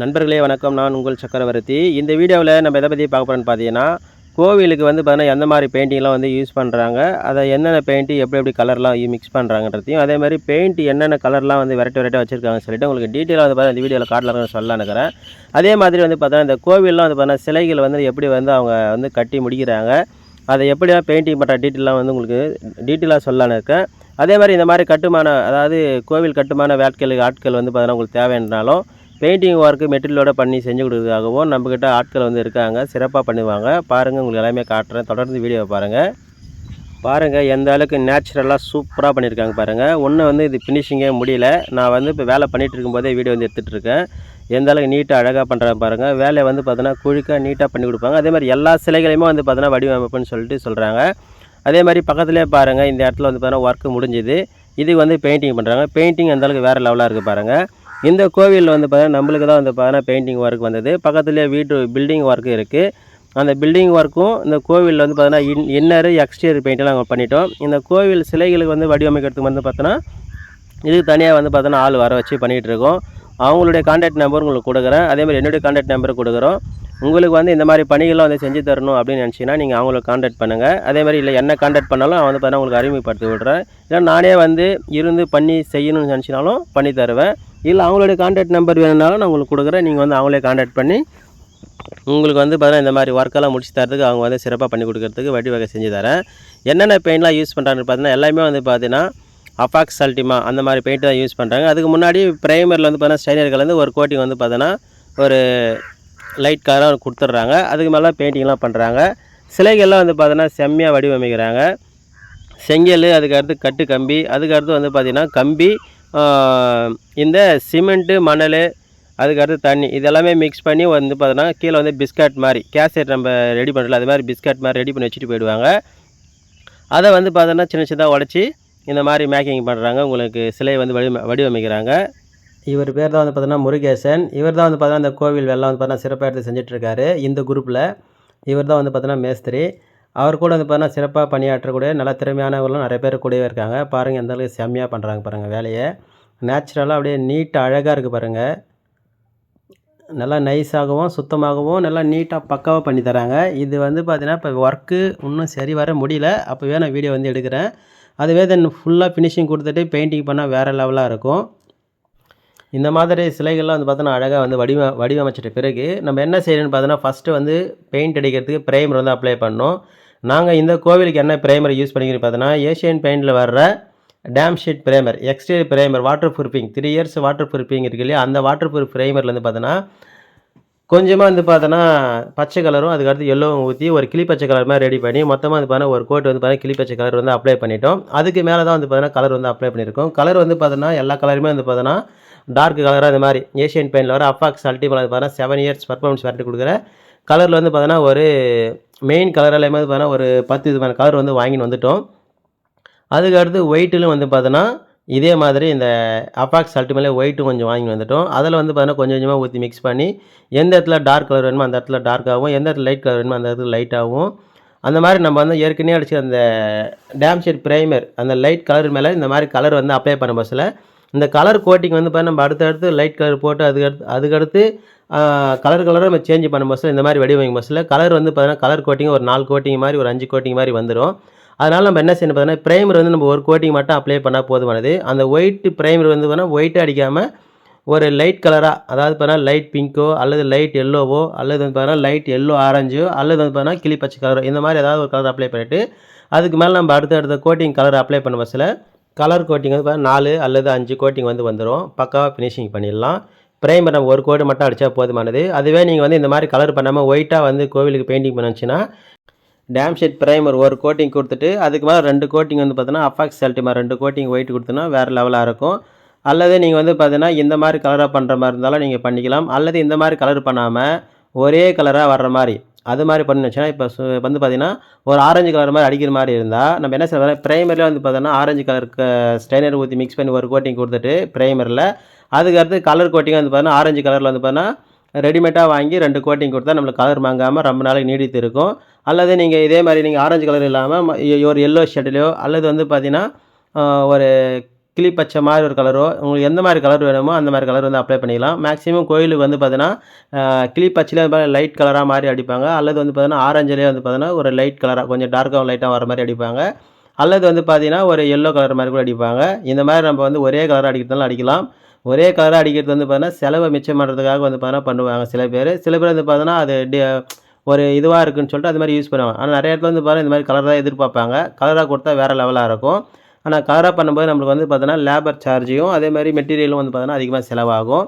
நண்பர்களே வணக்கம். நான் உங்கள் சக்கரவர்த்தி. இந்த வீடியோவில் நம்ம எதை பற்றி பார்க்க போகிறோன்னு பார்த்தீங்கன்னா கோவிலுக்கு வந்து பார்த்தீங்கன்னா எந்த மாதிரி பெயிண்டிங்லாம் வந்து யூஸ் பண்ணுறாங்க அதை என்னென்ன பெயிண்ட்டு எப்படி எப்படி கலர்லாம் மிக்ஸ் பண்ணுறாங்கன்றதையும் அதே மாதிரி பெயிண்ட் என்னென்ன கலர்லாம் வந்து வெரைட்டி வெரைட்டியாக வச்சுருக்காங்கன்னு சொல்லிட்டு உங்களுக்கு டீட்டெயிலாக வந்து பார்த்தா இந்த வீடியோவில் காட்டலாம்னு சொல்லலாம் நினைக்கிறேன். அதே மாதிரி வந்து பார்த்தீங்கன்னா இந்த கோவிலெலாம் வந்து பார்த்தீங்கன்னா சிலைகள் வந்து எப்படி வந்து அவங்க வந்து கட்டி முடிக்கிறாங்க அதை எப்படியா பெயிண்டிங் பண்ணுற டீட்டெயிலாக வந்து உங்களுக்கு டீட்டெயிலாக சொல்லலான்னு இருக்கேன். அதே மாதிரி இந்த மாதிரி கட்டுமான அதாவது கோவில் கட்டுமான வேட்கள் ஆட்கள் வந்து பார்த்தீங்கன்னா உங்களுக்கு தேவைன்றாலும் பெயிண்டிங் ஒர்க்கு மெட்டீரியலோட பண்ணி செஞ்சு கொடுக்குறதுக்காகவும் நம்மக்கிட்ட ஆட்கள் வந்து இருக்காங்க. சிறப்பாக பண்ணுவாங்க. பாருங்கள் உங்களுக்கு எல்லாமே காட்டுறேன். தொடர்ந்து வீடியோவை பாருங்கள் பாருங்கள் எந்த அளவுக்கு நேச்சுரலாக சூப்பராக பண்ணியிருக்காங்க பாருங்கள் ஒன்று வந்து இது ஃபினிஷிங்கே முடியல. நான் வந்து இப்போ வேலை பண்ணிகிட்டு இருக்கும்போதே வீடியோ வந்து எடுத்துகிட்டு இருக்கேன். எந்த அளவுக்கு நீட்டாக அழகாக பண்ணுறாங்க பாருங்கள் வேலையை வந்து பார்த்தோன்னா குழுக்காக நீட்டாக பண்ணி கொடுப்பாங்க. அதே மாதிரி எல்லா சிலைகளையுமே வந்து பார்த்தோன்னா வடிவமைப்புன்னு சொல்லிட்டு சொல்கிறாங்க அதே மாதிரி பக்கத்துலேயே பாருங்கள் இந்த இடத்துல வந்து பார்த்தோன்னா ஒர்க்கு முடிஞ்சுது. இதுக்கு வந்து பெயிண்டிங் பண்ணுறாங்க பெயிண்டிங் அந்தளவுக்கு வேறு லெவலாக இருக்குது பாருங்கள் இந்த கோவிலில் வந்து பார்த்தீங்கன்னா நம்மளுக்கு தான் வந்து பார்த்தீங்கன்னா பெயிண்டிங் ஒர்க் வந்தது. பக்கத்துலேயே வீட்டு பில்டிங் ஒர்க் இருக்குது அந்த பில்டிங் ஒர்க்கும் இந்த கோவிலில் வந்து பார்த்தீங்கன்னா இன் இன்னரு எக்ஸ்டீரியர் பெயிண்டெல்லாம் நாங்கள் பண்ணிட்டோம். இந்த கோவில் சிலைகளுக்கு வந்து வடிவமைக்கிறதுக்கு வந்து பார்த்தோன்னா இதுக்கு தனியாக வந்து பார்த்தோன்னா ஆள் வர வச்சு பண்ணிகிட்டு இருக்கோம். அவங்களுடைய கான்டாக்ட் நம்பர் உங்களுக்கு கொடுக்குறேன். அதே மாதிரி என்னுடைய கான்டாக்ட் நம்பர் கொடுக்குறோம். உங்களுக்கு வந்து இந்த மாதிரி பணிகள்லாம் வந்து செஞ்சு தரணும் அப்படின்னு நினச்சிங்கன்னா நீங்கள் அவங்கள கான்டாக்ட் பண்ணுங்கள் அதே மாதிரி இல்லை என்ன கான்டாக்ட் பண்ணாலும் வந்து பார்த்தீங்கன்னா உங்களுக்கு அறிமுகப்படுத்தி விட்றேன். இல்லை நானே வந்து இருந்து பண்ணி செய்யணும்னு நினச்சினாலும் பண்ணி தருவேன். இல்லை அவங்களுடைய கான்டாக்ட் நம்பர் வேணுனாலும் நான் உங்களுக்கு கொடுக்குறேன். நீங்கள் வந்து அவங்களே கான்டாக்ட் பண்ணி உங்களுக்கு வந்து பார்த்தீங்கன்னா இந்த மாதிரி ஒர்க்கெல்லாம் முடிச்சு தரதுக்கு அவங்க வந்து சிறப்பாக பண்ணி கொடுக்குறதுக்கு வழி வகை செஞ்சு தரேன். என்னென்ன பெயிண்ட்லாம் யூஸ் பண்ணுறாங்கன்னு பார்த்தீங்கன்னா எல்லாமே வந்து பார்த்தீங்கன்னா அஃபாக்ஸ் அல்டிமா அந்த மாதிரி பெயிண்ட் தான் யூஸ் பண்ணுறாங்க அதுக்கு முன்னாடி ப்ரைமரில் வந்து பார்த்தீங்கன்னா ஸ்டைனர்கள் வந்து ஒரு கோட்டிங் வந்து பார்த்தோன்னா ஒரு லைட் கலராக கொடுத்துட்றாங்க. அதுக்கு மேலே பெயிண்டிங்லாம் பண்ணுறாங்க சிலைகள்லாம் வந்து பார்த்தோன்னா செம்மையாக வடிவமைக்கிறாங்க. செங்கல் அதுக்கு அடுத்து கட்டு கம்பி அதுக்கு அடுத்து வந்து பார்த்திங்கன்னா கம்பி இந்த சிமெண்ட்டு மணல் அதுக்கடுத்து தண்ணி இதெல்லாமே மிக்ஸ் பண்ணி வந்து பார்த்தோன்னா கீழே வந்து பிஸ்கட் மாதிரி கேசட் நம்ம ரெடி பண்ணுறல அது மாதிரி பிஸ்கட் மாதிரி ரெடி பண்ணி வச்சுட்டு போயிடுவாங்க. அதை வந்து பார்த்தோன்னா சின்ன சின்னதாக உடச்சி இந்த மாதிரி மேக்கிங் பண்ணுறாங்க உங்களுக்கு சிலை வந்து வடிவ வடிவமைக்கிறாங்க. இவர் பேர் தான் வந்து பார்த்தோன்னா முருகேசன். இவர் தான் வந்து பார்த்தோன்னா இந்த கோவில் வெள்ளம் வந்து பார்த்தோன்னா சிறப்பாக எடுத்து செஞ்சிட்ருக்காரு இந்த குரூப்பில் இவர் தான் வந்து பார்த்தோன்னா மேஸ்திரி. அவர் கூட வந்து பார்த்தீங்கன்னா சிறப்பாக பணியாற்றக்கூடிய நல்ல திறமையானவர்களும் நிறைய பேர் கூடவே இருக்காங்க. பாருங்கள் எந்த அளவுக்கு செம்மையாக பண்ணுறாங்க பாருங்கள் வேலையை. நேச்சுரலாக அப்படியே நீட்டாக அழகாக இருக்குது பாருங்கள் நல்லா நைஸாகவும் சுத்தமாகவும் நல்லா நீட்டாக பக்காவாக பண்ணி தராங்க. இது வந்து பார்த்திங்கன்னா இப்போ ஒர்க்கு இன்னும் சரி வர முடியல. அப்போவே நான் வீடியோ வந்து எடுக்கிறேன். அதுவே தென் ஃபுல்லாக ஃபினிஷிங் கொடுத்துட்டு பெயிண்டிங் பண்ணால் வேறு லெவலாக இருக்கும். இந்த மாதிரி சிலைகள்லாம் வந்து பார்த்தோன்னா அழகாக வந்து வடிவ வடிவமைச்சிட்ட பிறகு நம்ம என்ன செய்யணும்னு பார்த்தோன்னா ஃபஸ்ட்டு வந்து பெயிண்ட் அடிக்கிறதுக்கு ப்ரைமர் வந்து அப்ளை பண்ணோம். நாங்கள் இந்த கோவிலுக்கு என்ன ப்ரைமர் யூஸ் பண்ணிக்கிறோம் பார்த்தோன்னா ஏஷியன் பெயிண்டில் வர்ற damp sheath primer exterior primer waterproofing three years waterproofing இருக்கு இல்லையா? அந்த வாட்டர் ப்ரூஃப் ப்ரைமரில் வந்து பார்த்தோன்னா கொஞ்சமாக வந்து பார்த்தோன்னா பச்சை கலரும் அதுக்கடுத்து எல்லோவும் ஊற்றி ஒரு கிளி பச்சை கலர் மாதிரி ரெடி பண்ணி மொத்தமாக வந்து பார்த்தோன்னா ஒரு கோட் வந்து பார்த்தீங்கன்னா கிளி பச்சை கலர் வந்து அப்ளை பண்ணிட்டோம். அதுக்கு மேலே தான் வந்து பார்த்தோன்னா கலர் வந்து அப்ளை பண்ணியிருக்கோம். கலர் வந்து பார்த்தோன்னா எல்லா கலருமே வந்து பார்த்தோன்னா டார்க் கலராக இந்த மாதிரி ஏஷியன் பெயிண்டில் வர அஃபாக்ஸ் அல்டிமல் வந்து பார்த்தீங்கன்னா செவன் இயர்ஸ் பர்ஃபார்மன்ஸ் வரட்டி கொடுக்குற கலரில் வந்து பார்த்தோன்னா ஒரு மெயின் கலர் எல்லாமே வந்து ஒரு பத்து விதமான கலர் வந்து வாங்கின்னு வந்துட்டோம். அதுக்கு அடுத்து ஒயிட்டிலும் வந்து பார்த்தோன்னா இதே மாதிரி இந்த அப்பாக்ஸ் அல்டிமேலே ஒயிட்டும் கொஞ்சம் வாங்கி வந்துட்டோம். அதில் வந்து பார்த்தீங்கன்னா கொஞ்சம் கொஞ்சமாக ஊற்றி மிக்ஸ் பண்ணி எந்த இடத்துல டார்க் கலர் வேணுமோ அந்த இடத்துல டார்க்காகவும் எந்த இடத்துல லைட் கலர் வேணுமோ அந்த இடத்துல லைட்டாகவும் அந்த மாதிரி நம்ம வந்து ஏற்கனவே அடிச்சு அந்த டேம் ஷேட் ப்ரைமர் அந்த லைட் கலர் மேலே இந்த மாதிரி கலர் வந்து அப்ளை பண்ண பஸ்ஸில் இந்த கலர் கோட்டிங் வந்து பார்த்தா நம்ம அடுத்தடுத்து லைட் கலர் போட்டு அதுக்கடுத்து அதுக்கடுத்து கலர் கலராக நம்ம சேஞ்ச் பண்ண பஸ்ஸில் இந்த மாதிரி வடிவமைக்கும் பஸ்ஸில் கலர் வந்து பார்த்தீங்கன்னா கலர் கோட்டிங் ஒரு நாலு கோட்டிங் மாதிரி ஒரு அஞ்சு கோட்டிங் மாதிரி வந்துடும் அதனால் நம்ம என்ன செய்யணும் பார்த்தீங்கன்னா ப்ரைமர் வந்து நம்ம ஒரு கோட்டிங் மட்டும் அப்ளை பண்ணால் போதுமானது. அந்த ஒயிட் ப்ரைமர் வந்து பார்த்தீங்கன்னா ஒயிட் அடிக்காமல் ஒரு லைட் கலராக அதாவது பார்த்தீங்கன்னா லைட் பிங்க்கோ அல்லது லைட் எல்லோவோ அல்லது வந்து பார்த்தீங்கன்னா லைட் எல்லோ ஆரஞ்சோ அல்லது வந்து பார்த்தீங்கன்னா கிளி பச்சை கலரோ இந்த மாதிரி ஏதாவது ஒரு கலர் அப்ளை பண்ணிவிட்டு அதுக்கு மேலே நம்ம அடுத்த அடுத்த கோட்டிங் கலர் அப்ளை பண்ண பஸ்ஸில் கலர் கோட்டிங் வந்து பார்த்தீங்கன்னா நாலு அல்லது அஞ்சு கோட்டிங் வந்து வந்துடும் பக்காவாக ஃபினிஷிங் பண்ணிடலாம். ப்ரைமர் நம்ம ஒரு கோடு மட்டும் அடித்தா போதுமானது. அதுவே நீங்கள் வந்து இந்த மாதிரி கலர் பண்ணாமல் ஒயிட்டாக வந்து கோவிலுக்கு பெயிண்டிங் பண்ணுச்சுன்னா டேம் ஷீட் ப்ரைமர் ஒரு கோட்டிங் கொடுத்துட்டு அதுக்கு மேலே ரெண்டு கோட்டிங் வந்து பார்த்தீங்கன்னா அஃபாக்ஸ் செல்டிமா ரெண்டு கோட்டிங் ஒயிட் கொடுத்தோன்னா வேறு லெவலாக இருக்கும். அல்லது நீங்கள் வந்து பார்த்தீங்கன்னா இந்த மாதிரி கலராக பண்ணுற மாதிரி இருந்தாலும் நீங்கள் பண்ணிக்கலாம். அல்லது இந்த மாதிரி கலர் பண்ணாமல் ஒரே கலராக வர்ற மாதிரி அது மாதிரி பண்ணுச்சுன்னா இப்போ வந்து பார்த்தீங்கன்னா ஒரு ஆரஞ்சு கலர் மாதிரி அடிக்கிற மாதிரி இருந்தால் நம்ம என்ன செய்யலாம் ப்ரைமரில் வந்து பார்த்தோன்னா ஆரஞ்சு கலருக்கு ஸ்டைனர் ஊற்றி மிக்ஸ் பண்ணி ஒரு கோட்டிங் கொடுத்துட்டு ப்ரைமரில் அதுக்கு அடுத்து கலர் கோட்டிங் வந்து பார்த்தோன்னா ஆரஞ்சு கலரில் வந்து பார்த்தீங்கன்னா ரெடிமேடாக வாங்கி ரெண்டு கோட்டிங் கொடுத்தா நம்மளுக்கு கலர் வாங்காமல் ரொம்ப நாளைக்கு நீடித்து இருக்கும். அல்லது நீங்கள் இதே மாதிரி நீங்கள் ஆரஞ்சு கலர் இல்லாமல் ஒரு எல்லோ ஷேட்லையோ அல்லது வந்து பார்த்தீங்கன்னா ஒரு கிளி பச்சை மாதிரி ஒரு கலரோ உங்களுக்கு எந்த மாதிரி கலர் வேணுமோ அந்த மாதிரி கலர் வந்து அப்ளை பண்ணிக்கலாம். மேக்ஸிமம் கோயிலுக்கு வந்து பார்த்தீங்கன்னா கிளி பச்சையிலே லைட் கலராக மாதிரி அடிப்பாங்க. அல்லது வந்து பார்த்தீங்கன்னா ஆரஞ்சிலே வந்து பார்த்தீங்கன்னா ஒரு லைட் கலராக கொஞ்சம் டார்க்காக லைட்டாக வர மாதிரி அடிப்பாங்க. அல்லது வந்து பார்த்தீங்கன்னா ஒரு எல்லோ கலர் மாதிரி கூட அடிப்பாங்க. இந்த மாதிரி நம்ம வந்து ஒரே கலராக அடிக்கிறதுனால அடிக்கலாம். ஒரே கலராக அடிக்கிறது வந்து பார்த்தீங்கன்னா செலவை மிச்சம் பண்ணுறதுக்காக வந்து பார்த்தீங்கன்னா பண்ணுவாங்க சில பேர். சில பேர் வந்து பார்த்தீங்கன்னா அது ஒரு இதுவாக இருக்குன்னு சொல்லிட்டு அது மாதிரி யூஸ் பண்ணுவாங்க. ஆனால் நிறைய இடத்துல வந்து பார்த்தீங்கன்னா இந்த மாதிரி கலர் தான் எதிர்பார்ப்பாங்க. கலராக கொடுத்தா வேறு லெவலாக இருக்கும். ஆனால் கலராக பண்ணும்போது நம்மளுக்கு வந்து பார்த்தோன்னா லேபர் சார்ஜையும் அதே மாதிரி மெட்டீரியலும் வந்து பார்த்தோன்னா அதிகமாக செலவாகும்.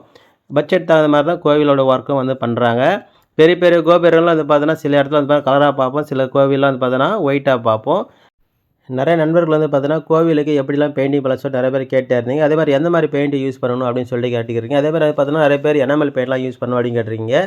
பட்ஜெட் தகுந்த மாதிரி தான் கோவிலோட ஒர்க்கும் வந்து பண்ணுறாங்க பெரிய பெரிய கோபுரங்களும் வந்து பார்த்தோன்னா சில இடத்துல வந்து பார்த்தீங்கன்னா கலராக பார்ப்போம். சில கோவிலெலாம் வந்து பார்த்தோன்னா ஒயிட்டாக பார்ப்போம். நிறைய நண்பர்கள் வந்து பார்த்தீங்கன்னா கோவிலுக்கு எப்படிலாம் பெயிண்டிங் பண்ண சொல்லி நிறைய பேர் கேட்டே இருந்தீங்க. அதே மாதிரி எந்த மாதிரி பெயிண்ட் யூஸ் பண்ணணும் அப்படின்னு சொல்லி கேட்டுக்கிறீங்க அதே மாதிரி பார்த்தீங்கன்னா நிறைய பேர் எனாமல் பெயிண்ட்லாம் யூஸ் பண்ணணும் அப்படின்னு கேட்டிருக்கீங்க.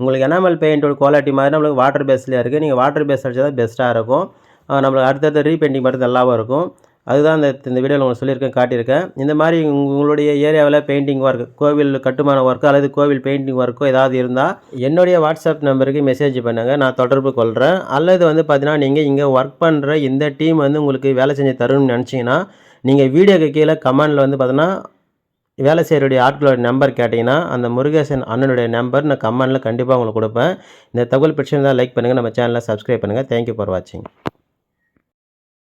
உங்களுக்கு எனாமல் பெயிண்டோட குவாலிட்டி மாதிரி நம்மளுக்கு வாட்டர் பேஸ்லேயே இருக்குது நீங்கள் வாட்டர் பேஸ் அடிச்சா தான் பெஸ்ட்டாக இருக்கும். நம்மளுக்கு அடுத்தடுத்த ரீபெயிண்டிங் மட்டும் நல்லாவும் இருக்கும். அதுதான் இந்த இந்த வீடியோவில் உங்களுக்கு சொல்லியிருக்கேன் காட்டியிருக்கேன். இந்த மாதிரி உங்களுடைய ஏரியாவில் பெயிண்டிங் ஒர்க் கோவில் கட்டுமான ஒர்க்கு அல்லது கோவில் பெயிண்டிங் ஒர்க்கோ ஏதாவது இருந்தால் என்னுடைய வாட்ஸ்அப் நம்பருக்கு மெசேஜ் பண்ணுங்கள் நான் தொடர்பு கொள்கிறேன் அல்லது வந்து பார்த்தீங்கன்னா நீங்கள் இங்கே ஒர்க் பண்ணுற இந்த டீம் வந்து உங்களுக்கு வேலை செஞ்சு தரும்னு நினச்சிங்கன்னா நீங்கள் வீடியோக்கு கீழே கமெண்டில் வந்து பார்த்தீங்கன்னா வேலை செய்கிறடைய ஆட்களோட நம்பர் கேட்டிங்கன்னா அந்த முருகேசன் அண்ணனுடைய நம்பர் நான் கமெண்டில் கண்டிப்பாக உங்களுக்கு கொடுப்பேன். இந்த தகவல் பிரச்சனை தான் லைக் பண்ணுங்கள் நம்ம சேனலை சப்ஸ்கிரைப் பண்ணுங்கள் தேங்க்யூ ஃபார் வாட்சிங்